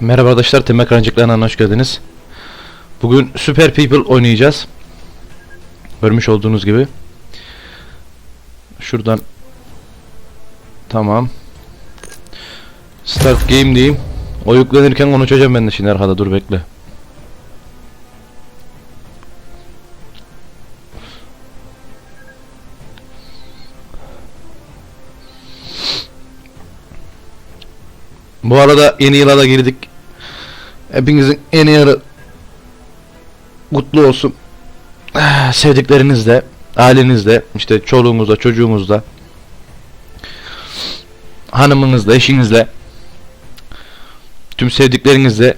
Merhaba arkadaşlar, Temel Ekrancıklarına hoş geldiniz. Bugün Super People oynayacağız. Görmüş olduğunuz gibi. Şuradan Tamam. Start game diyeyim. O yüklenirken konuşacağım ben de şimdi arkada dur bekle. Bu arada yeni yıla da girdik. Hepinizin yeni yılı kutlu olsun. Ah, Sevdiklerinizle, ailenizle, işte çoluğunuzla, çocuğunuzla, hanımınızla, eşinizle, tüm sevdiklerinizle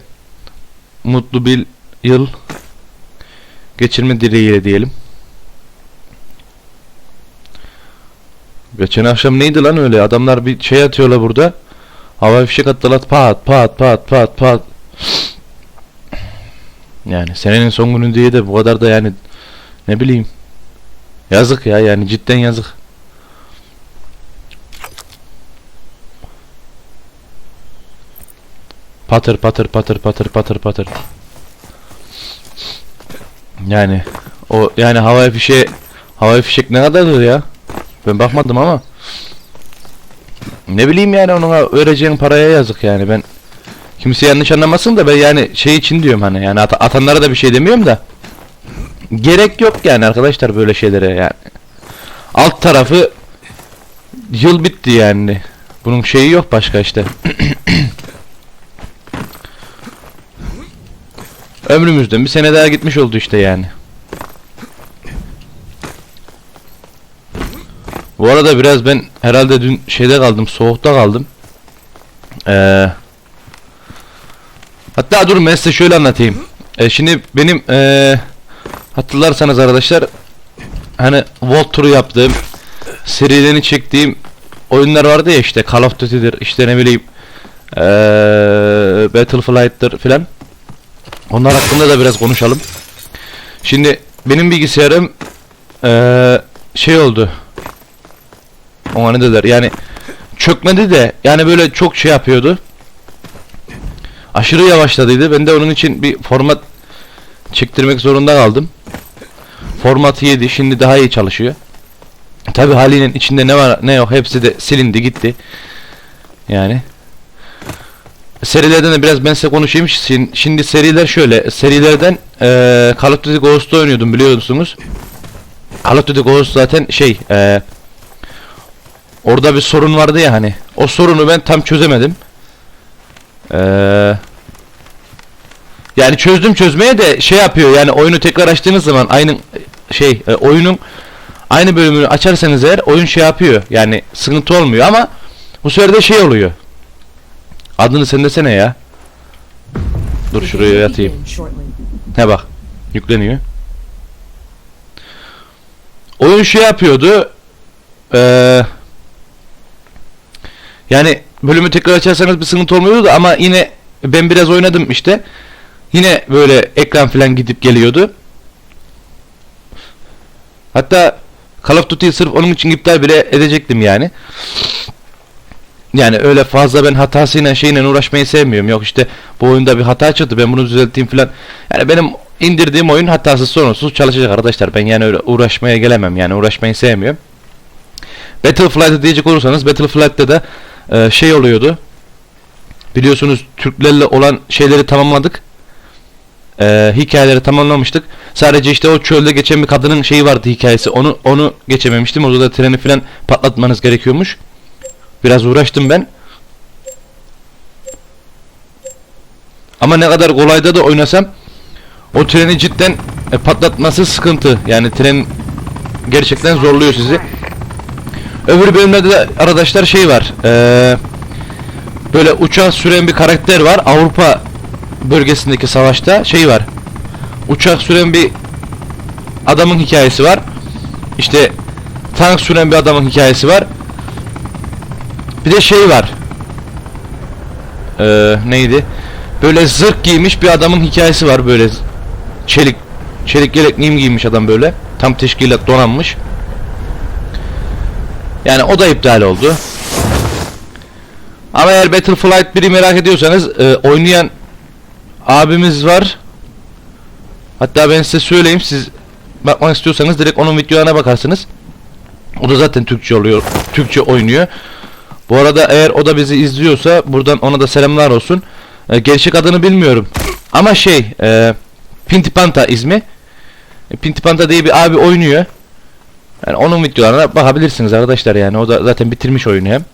mutlu bir yıl geçirme dileğiyle diyelim. Geçen akşam neydi lan öyle? Adamlar bir şey atıyorlar burada. Hava fişek attılar pat pat pat pat pat. Yani senenin son günü diye de bu kadar da yani ne bileyim. Yazık ya yani cidden yazık. Patır patır patır patır patır patır. Yani o yani havai fişe havai fişek ne kadardır ya? Ben bakmadım ama. Ne bileyim yani ona vereceğin paraya yazık yani. Ben kimse yanlış anlamasın da ben yani şey için diyorum hani yani at- atanlara da bir şey demiyorum da. Gerek yok yani arkadaşlar böyle şeylere yani. Alt tarafı yıl bitti yani. Bunun şeyi yok başka işte. Ömrümüzden bir sene daha gitmiş oldu işte yani Bu arada biraz ben herhalde dün şeyde kaldım, soğukta kaldım. Ee, hatta dur ben size şöyle anlatayım. Ee, şimdi benim ee, hatırlarsanız arkadaşlar hani World turu yaptığım, serilerini çektiğim oyunlar vardı ya işte Call of Duty'dir, işte ne bileyim ee, Battleflight'tır filan. Onlar hakkında da biraz konuşalım. Şimdi benim bilgisayarım ee, şey oldu. Ona ne derler yani çökmedi de yani böyle çok şey yapıyordu. Aşırı yavaşladıydı. Ben de onun için bir format çektirmek zorunda kaldım. Formatı yedi. Şimdi daha iyi çalışıyor. Tabi haliyle içinde ne var ne yok hepsi de silindi gitti. Yani serilerden de biraz ben size konuşayım. Şin- Şimdi seriler şöyle. Serilerden eee Call of Duty Ghost'u oynuyordum biliyorsunuz. Call of Duty Ghost zaten şey eee Orada bir sorun vardı ya hani. O sorunu ben tam çözemedim. Ee, yani çözdüm çözmeye de şey yapıyor yani oyunu tekrar açtığınız zaman aynı şey e, oyunun aynı bölümünü açarsanız eğer oyun şey yapıyor. Yani sıkıntı olmuyor ama bu sefer de şey oluyor. Adını sen desene ya. Dur şuraya yatayım. He bak. Yükleniyor. Oyun şey yapıyordu. Eee yani bölümü tekrar açarsanız bir sıkıntı olmuyordu ama yine ben biraz oynadım işte. Yine böyle ekran falan gidip geliyordu. Hatta Call of Duty'yi sırf onun için iptal bile edecektim yani. Yani öyle fazla ben hatasıyla şeyle uğraşmayı sevmiyorum. Yok işte bu oyunda bir hata çıktı ben bunu düzelteyim falan. Yani benim indirdiğim oyun hatasız sorunsuz çalışacak arkadaşlar. Ben yani öyle uğraşmaya gelemem yani uğraşmayı sevmiyorum. Battleflight'ı diyecek olursanız Battleflight'ta da e, şey oluyordu. Biliyorsunuz Türklerle olan şeyleri tamamladık. E, hikayeleri tamamlamıştık. Sadece işte o çölde geçen bir kadının şeyi vardı hikayesi. Onu onu geçememiştim. Orada da treni falan patlatmanız gerekiyormuş. Biraz uğraştım ben. Ama ne kadar kolayda da oynasam o treni cidden e, patlatması sıkıntı. Yani tren gerçekten zorluyor sizi. Öbür bölümlerde de arkadaşlar şey var. Ee, böyle uçağı süren bir karakter var. Avrupa bölgesindeki savaşta şey var. Uçak süren bir adamın hikayesi var. İşte tank süren bir adamın hikayesi var. Bir de şey var. Ee, neydi? Böyle zırh giymiş bir adamın hikayesi var böyle. Çelik çelik yelekliğim giymiş adam böyle. Tam teşkilat donanmış. Yani o da iptal oldu. Ama eğer Battleflight 1'i merak ediyorsanız e, oynayan abimiz var. Hatta ben size söyleyeyim siz bakmak istiyorsanız direkt onun videolarına bakarsınız. O da zaten Türkçe oluyor. Türkçe oynuyor. Bu arada eğer o da bizi izliyorsa buradan ona da selamlar olsun. E, gerçek adını bilmiyorum. Ama şey e, Pintipanta ismi. E, Pintipanta diye bir abi oynuyor. Yani onun videolarına bakabilirsiniz arkadaşlar yani. O da zaten bitirmiş oyunu hem.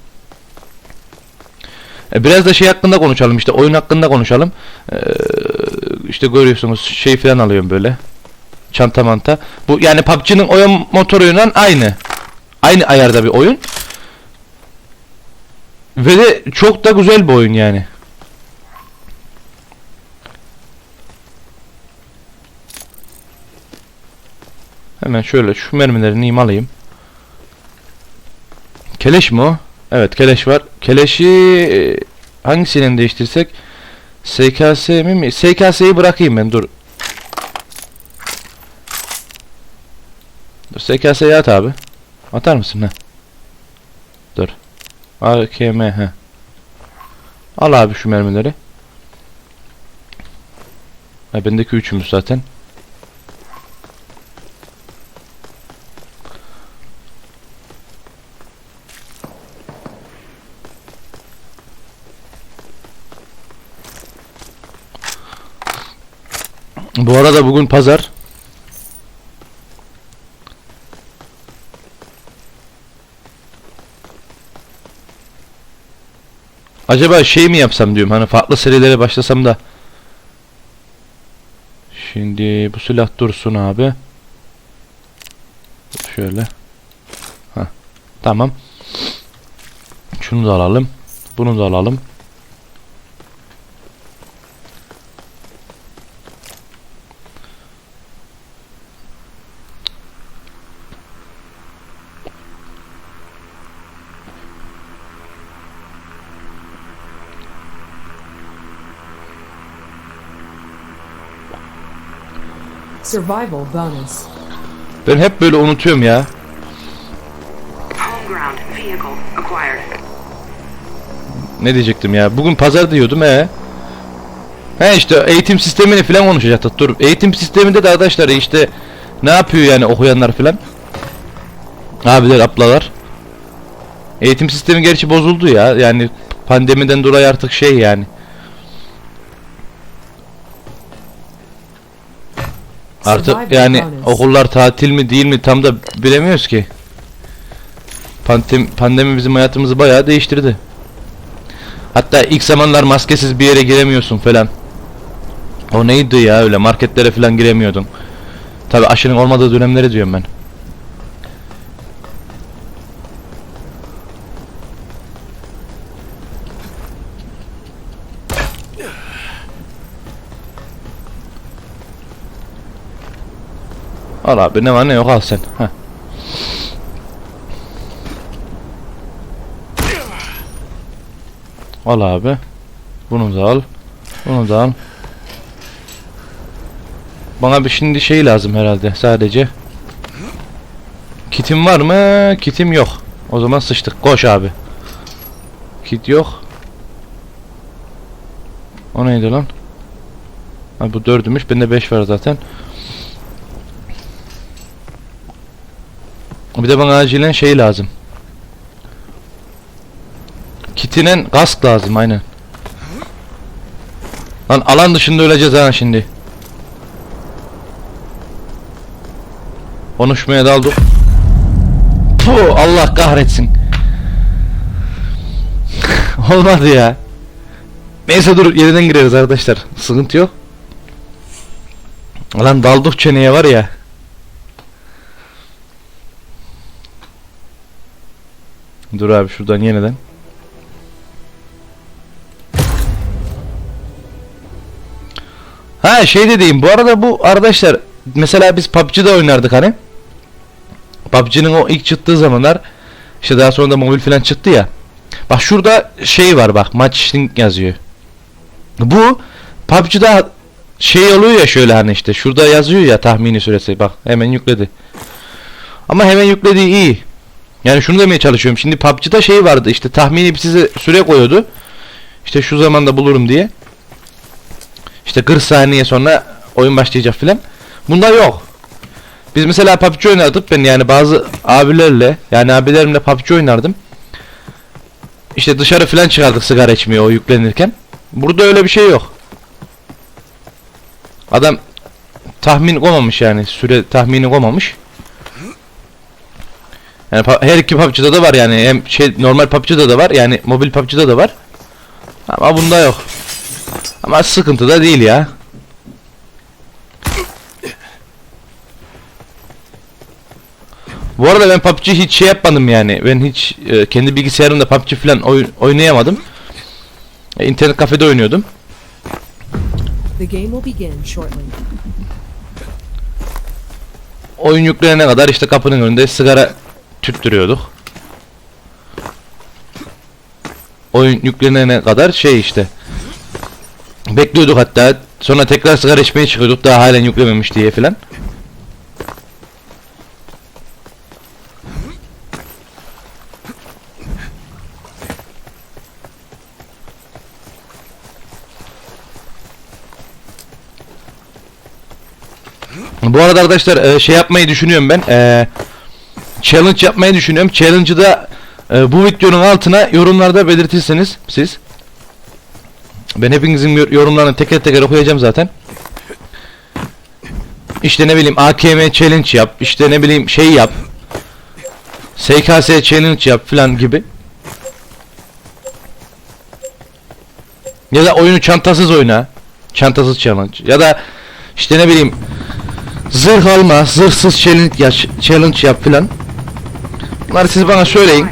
E, Biraz da şey hakkında konuşalım işte oyun hakkında konuşalım. Ee, işte görüyorsunuz şey falan alıyorum böyle. Çanta manta. Bu yani PUBG'nin oyun motoruyla aynı. Aynı ayarda bir oyun. Ve de çok da güzel bir oyun yani. Hemen şöyle şu mermilerini imalayayım. Keleş mi o? Evet keleş var. Keleşi e, hangisiyle değiştirsek? SKS mi? SKS'yi bırakayım ben dur. Dur SKS'yi at abi. Atar mısın ha? Dur. AKM he. Al abi şu mermileri. Ha bendeki üçümüz zaten. Bu arada bugün pazar. Acaba şey mi yapsam diyorum hani farklı serilere başlasam da. Şimdi bu silah dursun abi. Şöyle. Heh, tamam. Şunu da alalım. Bunu da alalım. Survival bonus. Ben hep böyle unutuyorum ya. Ne diyecektim ya? Bugün pazar diyordum he. He işte eğitim sistemini falan konuşacaktık. Dur. Eğitim sisteminde de arkadaşlar işte ne yapıyor yani okuyanlar falan? Abiler, ablalar. Eğitim sistemi gerçi bozuldu ya. Yani pandemiden dolayı artık şey yani. Artık yani okullar tatil mi değil mi tam da bilemiyoruz ki. Pandemi, pandemi bizim hayatımızı bayağı değiştirdi. Hatta ilk zamanlar maskesiz bir yere giremiyorsun falan. O neydi ya öyle marketlere falan giremiyordun. Tabi aşının olmadığı dönemleri diyorum ben. Al abi ne var ne yok al sen. Heh. Al abi. Bunu da al. Bunu da al. Bana bir şimdi şey lazım herhalde sadece. Kitim var mı? Kitim yok. O zaman sıçtık. Koş abi. Kit yok. O neydi lan? Ha bu dördümüş. Bende beş var zaten. Bir de bana acilen şey lazım. Kitinen kask lazım aynen. Lan alan dışında öleceğiz ha şimdi. Konuşmaya daldık. Puh, Allah kahretsin. Olmadı ya. Neyse dur yeniden gireriz arkadaşlar. Sıkıntı yok. Lan daldık çeneye var ya. Dur abi şuradan yeniden. Ha şey dediğim bu arada bu arkadaşlar mesela biz PUBG'de oynardık hani. PUBG'nin o ilk çıktığı zamanlar işte daha sonra da mobil falan çıktı ya. Bak şurada şey var bak matching yazıyor. Bu PUBG'de şey oluyor ya şöyle hani işte şurada yazıyor ya tahmini süresi bak hemen yükledi. Ama hemen yüklediği iyi. Yani şunu demeye çalışıyorum. Şimdi PUBG'da şey vardı işte tahmini size süre koyuyordu. İşte şu zamanda bulurum diye. İşte 40 saniye sonra oyun başlayacak filan. Bunda yok. Biz mesela PUBG oynardık ben yani bazı abilerle yani abilerimle PUBG oynardım. İşte dışarı filan çıkardık sigara içmeye o yüklenirken. Burada öyle bir şey yok. Adam tahmin koymamış yani süre tahmini koymamış. Yani her iki PUBG'da da var yani hem şey normal PUBG'da da var yani mobil PUBG'da da var. Ama bunda yok. Ama sıkıntı da değil ya. Bu arada ben PUBG hiç şey yapmadım yani. Ben hiç e, kendi bilgisayarımda PUBG falan oy- oynayamadım. E, internet kafede oynuyordum. The game will begin shortly. Oyun yüklenene kadar işte kapının önünde sigara tüttürüyorduk. Oyun yüklenene kadar şey işte. Bekliyorduk hatta. Sonra tekrar sigara içmeye çıkıyorduk daha halen yüklememiş diye filan. Bu arada arkadaşlar e, şey yapmayı düşünüyorum ben. E, challenge yapmayı düşünüyorum. Challenge'ı da e, bu videonun altına yorumlarda belirtirseniz siz. Ben hepinizin yor- yorumlarını teker teker okuyacağım zaten. İşte ne bileyim AKM challenge yap. işte ne bileyim şey yap. SKS challenge yap falan gibi. Ya da oyunu çantasız oyna. Çantasız challenge. Ya da işte ne bileyim zırh alma, zırhsız challenge, challenge yap filan. Bunları siz bana söyleyin.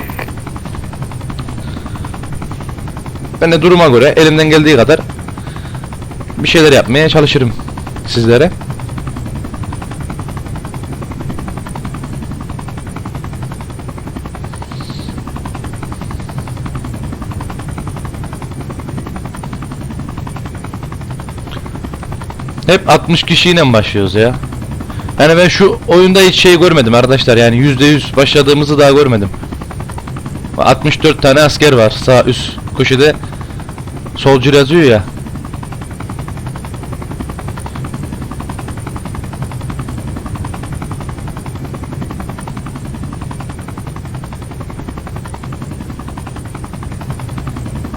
Ben de duruma göre elimden geldiği kadar bir şeyler yapmaya çalışırım sizlere. Hep 60 kişiyle başlıyoruz ya. Yani ben şu oyunda hiç şey görmedim arkadaşlar yani %100 başladığımızı daha görmedim. 64 tane asker var sağ üst köşede soldier yazıyor ya.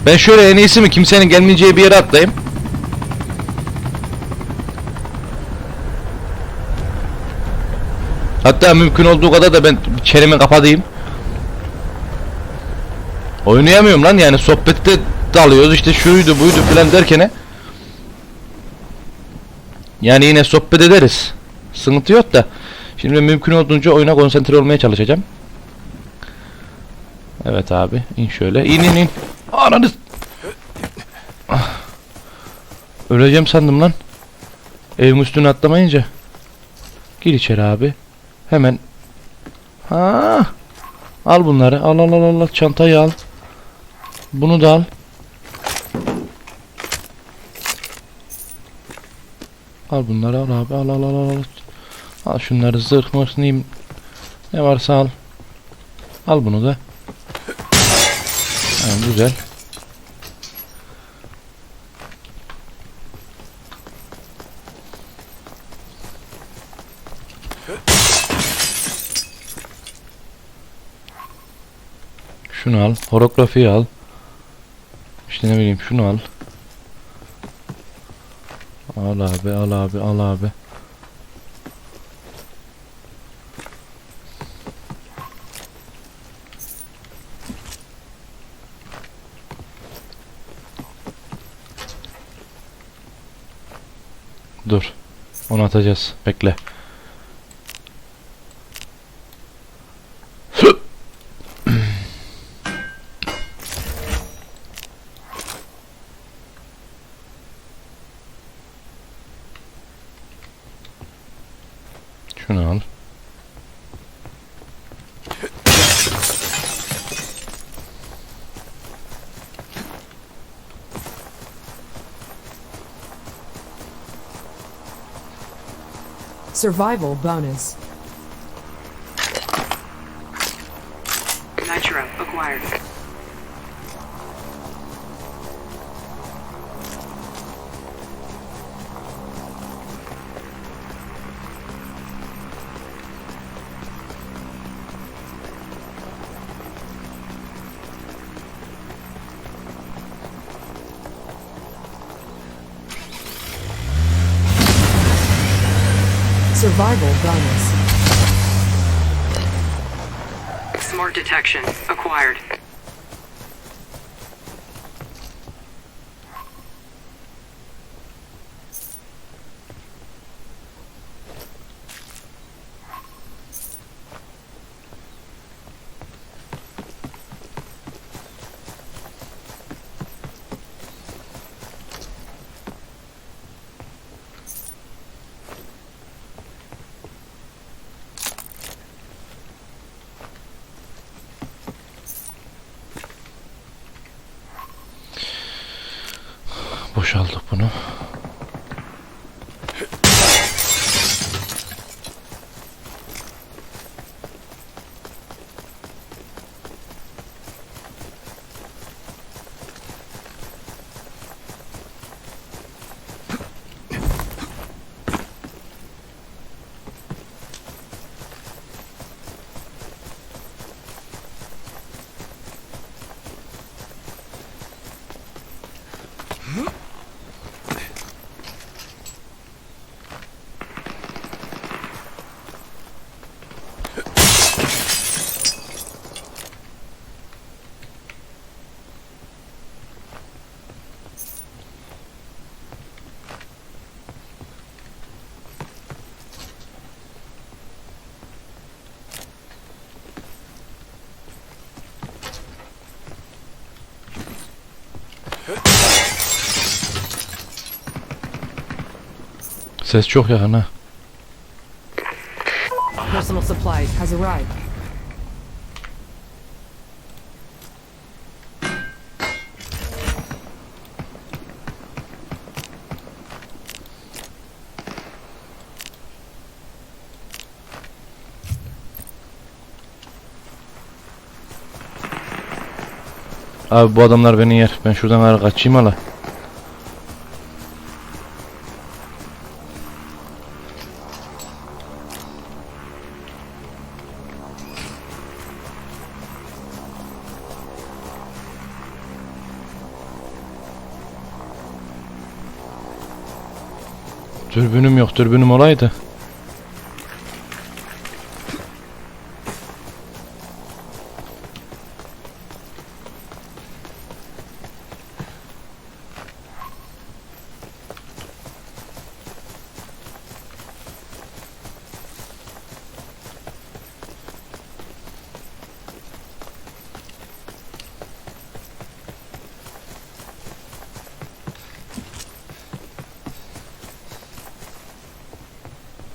Ben şöyle en iyisi mi kimsenin gelmeyeceği bir yere atlayayım. Hatta mümkün olduğu kadar da ben çenemi kapatayım. Oynayamıyorum lan yani sohbette dalıyoruz işte şuydu buydu filan derkene. Yani yine sohbet ederiz. Sıkıntı yok da. Şimdi mümkün olduğunca oyuna konsantre olmaya çalışacağım. Evet abi in şöyle in in in. Ananı. Öleceğim sandım lan. Evin üstüne atlamayınca. Gir içeri abi. Hemen. Ha. Al bunları. Al al al al. Çantayı al. Bunu da al. Al bunları al abi. Al al al al. al. Şunları zırh mırh neyim. Ne varsa al. Al bunu da. Ha, güzel. Şunu al. Horografiyi al. İşte ne bileyim şunu al. Al abi al abi al abi. Dur. Onu atacağız. Bekle. Şunu al. Survival bonus. acquired. Survival bonus. Smart detection acquired. Ses çok yakın ha. Personal supplies has arrived. Abi bu adamlar beni yer. Ben şuradan kaçayım hala. Dürbünüm yok. Dürbünüm olaydı.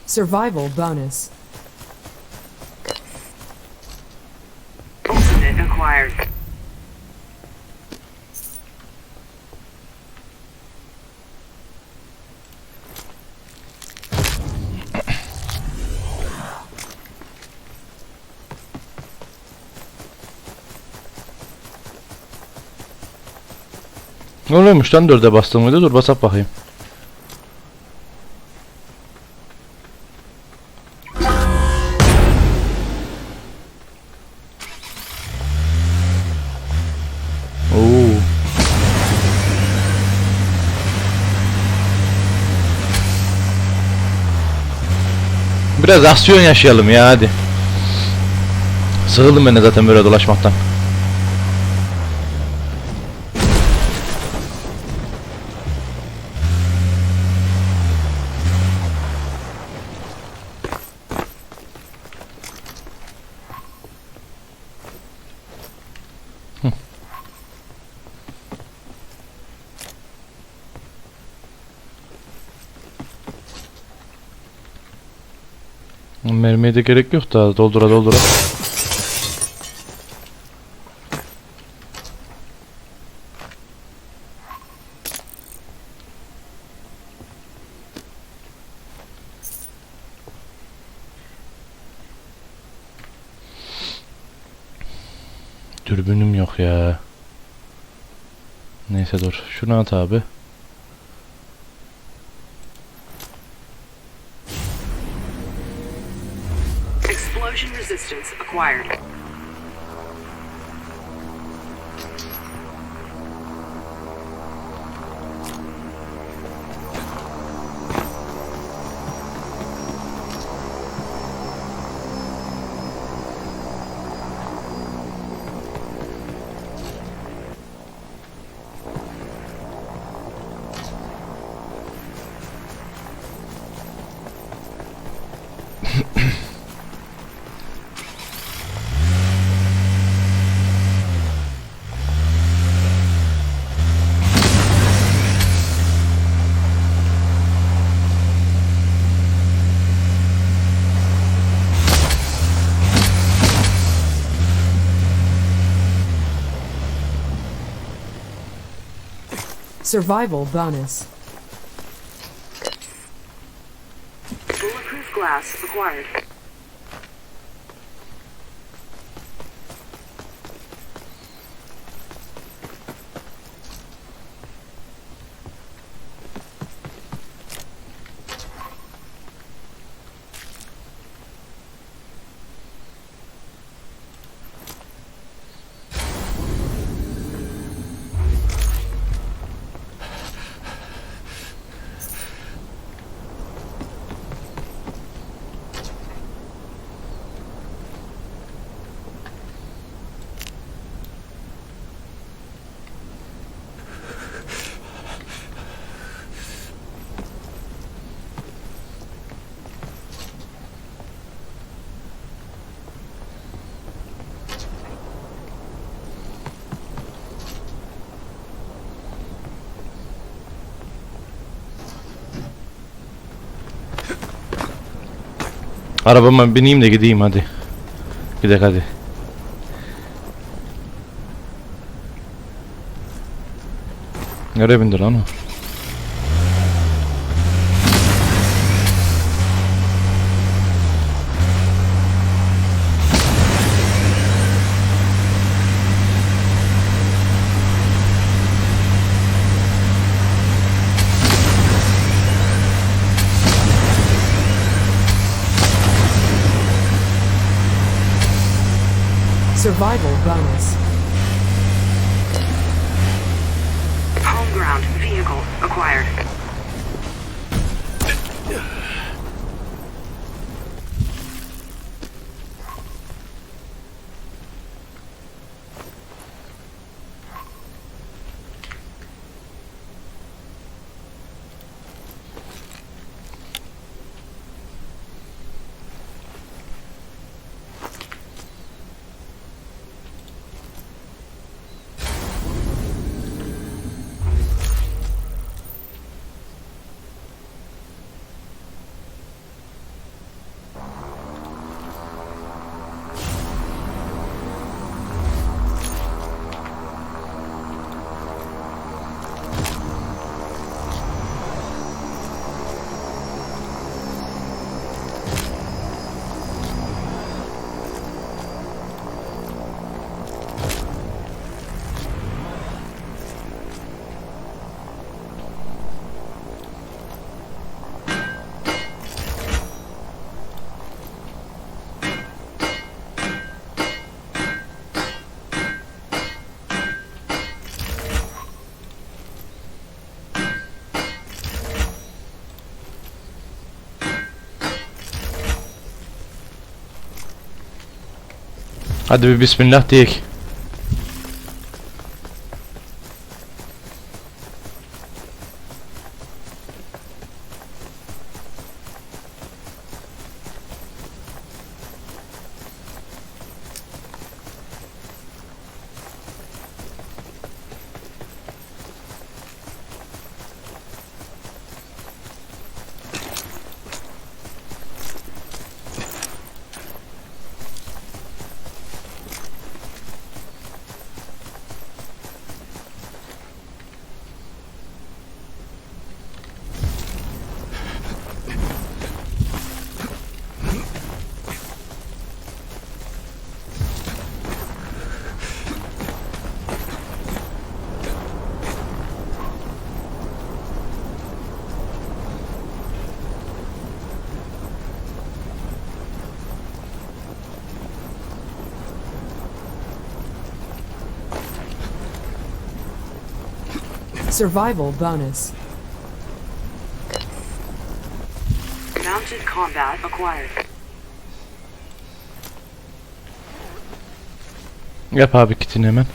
Survival bonus. Ultimate acquired. Ne oluyormuş lan dörde bastım mıydı? Dur basap bakayım. Biraz aksiyon yaşayalım ya hadi. Sıkıldım ben de zaten böyle dolaşmaktan. Mermiye de gerek yok da doldura doldura. dürbünüm yok ya. Neyse dur. Şunu at abi. required. Survival bonus. Bulletproof glass acquired. Arabama bineyim de gideyim hadi. Gidelim hadi. Nereye bindi lan o? Survival bonus. Hadi bir bismillah diyek. Survival bonus. Mounted combat acquired. Yap abi kitini hemen.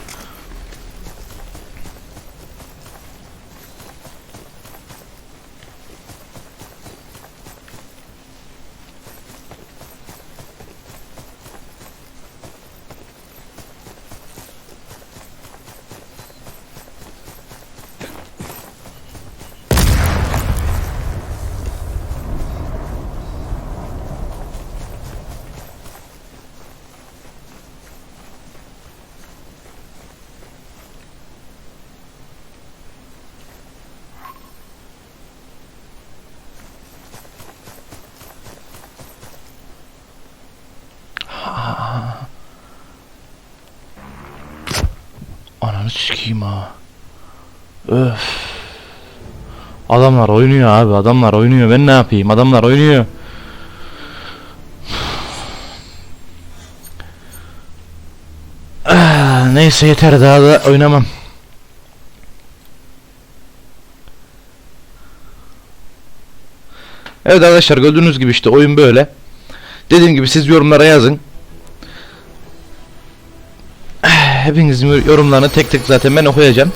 Ananı sikeyim ha. Öf. Adamlar oynuyor abi adamlar oynuyor ben ne yapayım adamlar oynuyor. Ah, neyse yeter daha da oynamam. Evet arkadaşlar gördüğünüz gibi işte oyun böyle. Dediğim gibi siz yorumlara yazın. Hepinizin yorumlarını tek tek zaten ben okuyacağım.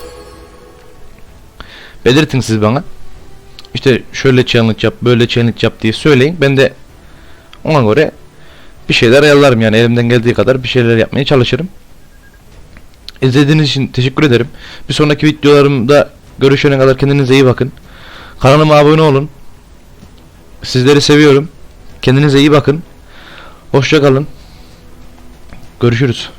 Belirtin siz bana. İşte şöyle challenge yap, böyle challenge yap diye söyleyin. Ben de ona göre bir şeyler ayarlarım yani elimden geldiği kadar bir şeyler yapmaya çalışırım. İzlediğiniz için teşekkür ederim. Bir sonraki videolarımda görüşene kadar kendinize iyi bakın. Kanalıma abone olun. Sizleri seviyorum. Kendinize iyi bakın. Hoşça kalın. Görüşürüz.